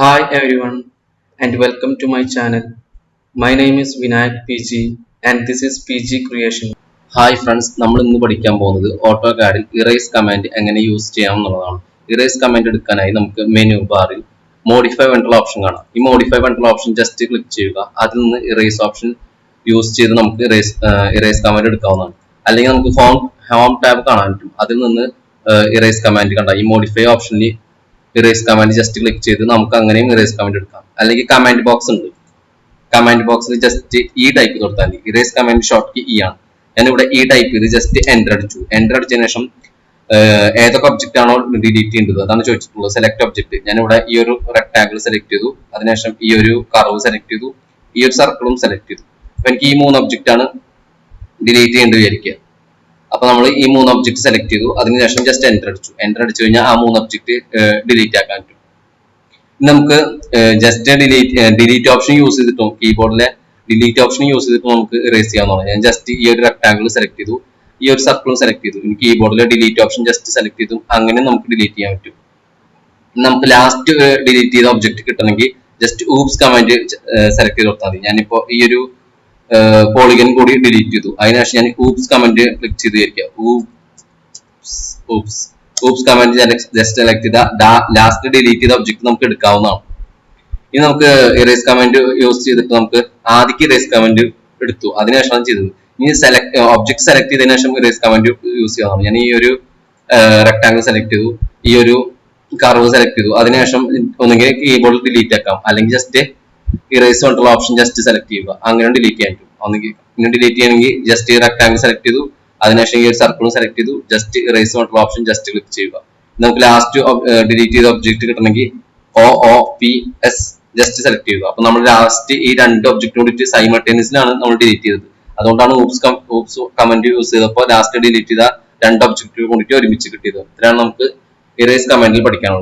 Hi everyone and welcome to my channel. My name is Vinayak PG and this is PG Creation. Hi friends നമ്മൾ ഇന്ന് പഠിക്കാൻ പോകുന്നത് auto കാർഡിൽ erase command എങ്ങനെ use ചെയ്യാം എന്നുള്ളതാണ്. ഇറേസ് കമാൻഡ് എടുക്കാനായി നമുക്ക് മെനു ബാറിൽ മോഡിഫൈ വേണ്ടുള്ള ഓപ്ഷൻ കാണാം. ഈ മോഡിഫൈ വേണ്ടുള്ള ഓപ്ഷൻ ജസ്റ്റ് ക്ലിക്ക് ചെയ്യുക. അതിൽ നിന്ന് ഇറേസ് ഓപ്ഷൻ യൂസ് ചെയ്ത് നമുക്ക് ഇറേസ് ഇറേസ് കമാൻഡ് എടുക്കാവുന്നതാണ്. അല്ലെങ്കിൽ നമുക്ക് ഹോം ഹോം ടാബ് കാണാൻ പറ്റും. അതിൽ നിന്ന് ഇറേസ് കമാൻഡ് കണ്ട ഈ മോഡിഫൈ ഓപ്ഷനിൽ ഇറേസ് കമാൻഡ് ജസ്റ്റ് ക്ലിക്ക് ചെയ്ത് നമുക്ക് അങ്ങനെയും ഇറേസ് കമാൻഡ് എടുക്കാം. അല്ലെങ്കിൽ കമാൻഡ് ബോക്സ് ഉണ്ട്. കമാൻഡ് ബോക്സിൽ ജസ്റ്റ് ഈ ടൈപ്പ് കൊടുത്താൽ മതി. Erase command short key E ആണ്. ഞാനിവിടെ ഈ ടൈപ്പ് ചെയ്ത് ജസ്റ്റ് എന്റർ അടിച്ചു. എന്റർ അടിച്ചതിന് ശേഷം ഏതൊക്കെ ഒബ്ജക്റ്റ് ആണോ ഡിലീറ്റ് ചെയ്യേണ്ടത്? അതാണ് ചോദിച്ചിട്ടുള്ളത്. സെലക്ട് ഒബ്ജക്റ്റ് ഞാനിവിടെ ഈ ഒരു റെക്ടാങ്കിൾ സെലക്ട് ചെയ്തു. അതിനുശേഷം ഈ ഒരു കർവ് സെലക്ട് ചെയ്തു. ഈ ഒരു സർക്കിളും സെലക്ട് ചെയ്തു. അപ്പൊ എനിക്ക് ഈ മൂന്ന് ഒബ്ജക്റ്റ് ആണ് ഡിലീറ്റ് ചെയ്യേണ്ടത് വിചാരിക്കുക. അപ്പൊ നമ്മൾ ഈ മൂന്ന് ഒബ്ജക്ട് സെലക്ട് ചെയ്തു. അതിനുശേഷം ജസ്റ്റ് എന്റർ അടിച്ചു. എന്റർ അടിച്ചു കഴിഞ്ഞാൽ ആ മൂന്ന് ഒബ്ജക്ട് ഡിലീറ്റ് ആക്കാൻ പറ്റും. നമുക്ക് just delete delete option use ചെയ്തിട്ടും കീബോർഡിലെ ഡിലീറ്റ് ഓപ്ഷൻ യൂസ് ചെയ്തിട്ട് നമുക്ക് ഇറേസ് ചെയ്യാവുന്നതാണ്. ഞാൻ ജസ്റ്റ് ഈ ഒരു റെക്ടാങ്കിൾ സെലക്ട് ചെയ്തു. ഈ ഒരു സർക്കിളും സെലക്ട് ചെയ്തു. ഇനി കീബോർഡിലെ ഡിലീറ്റ് ഓപ്ഷൻ ജസ്റ്റ് സെലക്ട് ചെയ്തു. അങ്ങനെ നമുക്ക് ഡിലീറ്റ് ചെയ്യാൻ പറ്റും. നമുക്ക് ലാസ്റ്റ് ഡിലീറ്റ് ചെയ്ത ഒബ്ജക്റ്റ് കിട്ടണമെങ്കിൽ ജസ്റ്റ് ഊപ്സ് കമാൻഡ് സെലക്ട് ചെയ്ത് കൊടുത്താൽ മതി. ഞാനിപ്പോ ഈ ഒരു പോളിഗൻ കൂടി ഡിലീറ്റ് ചെയ്തു. അതിനുശേഷം ഞാൻ ഊപ്സ് കമന്റ് ക്ലിക്ക് ചെയ്ത് വിചാരിക്കുക oops oops command just select ചെയ്ത ലാസ്റ്റ് ഡിലീറ്റ് ചെയ്ത ഒബ്ജക്ട് നമുക്ക് എടുക്കാവുന്നതാണ്. ഇനി നമുക്ക് ഇറേസ് കമന്റ് യൂസ് ചെയ്തിട്ട് നമുക്ക് ആദ്യക്ക് ഇറേസ് കമന്റ് എടുത്തു. അതിനുശേഷമാണ് ചെയ്തത്. ഇനി സെലക്ട് ഒബ്ജക്ട് സെലക്ട് ചെയ്തതിനു ശേഷം ഇറേസ് കമന്റ് യൂസ് ചെയ്യാവുന്നതാണ്. ഞാൻ ഈ ഒരു റെക്ടാങ്കിൾ സെലക്ട് ചെയ്തു. ഈ ഒരു കർവ് സെലക്ട് ചെയ്തു. അതിനുശേഷം ഒന്നുകിൽ കീബോർഡിൽ ഡിലീറ്റ് ആക്കാം. അല്ലെങ്കിൽ ജസ്റ്റ് ഇറേസ് കൊണ്ടുള്ള ഓപ്ഷൻ ജസ്റ്റ് സെലക്ട് ചെയ്യുക. അങ്ങനെ ഡിലീറ്റ് ചെയ്യാൻ പറ്റും. ഒന്നെങ്കിൽ പിന്നെ ഡിലീറ്റ് ചെയ്യണമെങ്കിൽ ജസ്റ്റ് ഈ റെക്ടാങ്കിൾ സെലക്ട് ചെയ്തു. അതിനുശേഷം ഈ ഒരു സർക്കിളും സെലക്ട് ചെയ്തു. ജസ്റ്റ് ഇറേസ് കൊണ്ടുള്ള ഓപ്ഷൻ ജസ്റ്റ് ക്ലിക്ക് ചെയ്യുക. നമുക്ക് ലാസ്റ്റ് ഡിലീറ്റ് ചെയ്ത ഒബ്ജക്റ്റ് കിട്ടണമെങ്കിൽ O O P S just select ചെയ്യുക. അപ്പൊ നമ്മൾ ലാസ്റ്റ് ഈ രണ്ട് ഒബ്ജക്റ്റ് കൂടിയിട്ട് സൈമൾട്ടേനിയസിലാണ് നമ്മൾ ഡിലീറ്റ് ചെയ്തത്. അതുകൊണ്ടാണ് ഊപ്സ് ഊപ്സ് കമന്റ് യൂസ് ചെയ്തപ്പോൾ ലാസ്റ്റ് ഡിലീറ്റ് ചെയ്ത രണ്ട് ഒബ്ജക്റ്റ് കൂടിയിട്ട് ഒരുമിച്ച് കിട്ടിയത്. ഇത്രയാണ് നമുക്ക് ഇറേസ് കമന്റിൽ പഠിക്കാനുള്ളത്.